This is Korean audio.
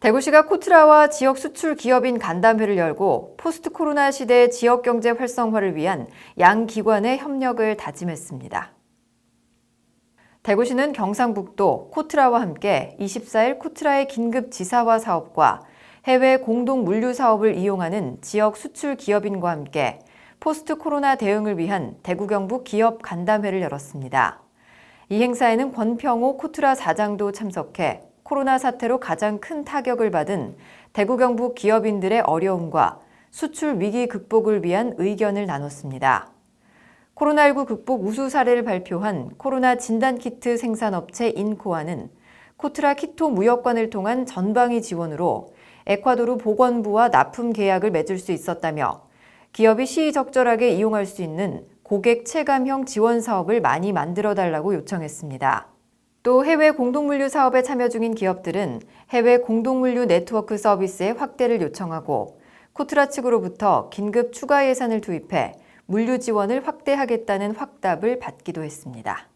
대구시가 코트라와 지역 수출 기업인 간담회를 열고 포스트 코로나 시대 지역 경제 활성화를 위한 양 기관의 협력을 다짐했습니다. 대구시는 경상북도 코트라와 함께 24일 코트라의 긴급 지사화 사업과 해외 공동 물류 사업을 이용하는 지역 수출 기업인과 함께 포스트 코로나 대응을 위한 대구 경북 기업 간담회를 열었습니다. 이 행사에는 권평호 코트라 사장도 참석해 코로나 사태로 가장 큰 타격을 받은 대구 경북 기업인들의 어려움과 수출 위기 극복을 위한 의견을 나눴습니다. 코로나19 극복 우수 사례를 발표한 코로나 진단키트 생산업체 인코아는 코트라 키토 무역관을 통한 전방위 지원으로 에콰도르 보건부와 납품 계약을 맺을 수 있었다며 기업이 시의적절하게 이용할 수 있는 고객 체감형 지원 사업을 많이 만들어 달라고 요청했습니다. 또 해외 공동물류 사업에 참여 중인 기업들은 해외 공동물류 네트워크 서비스의 확대를 요청하고 코트라 측으로부터 긴급 추가 예산을 투입해 물류 지원을 확대하겠다는 확답을 받기도 했습니다.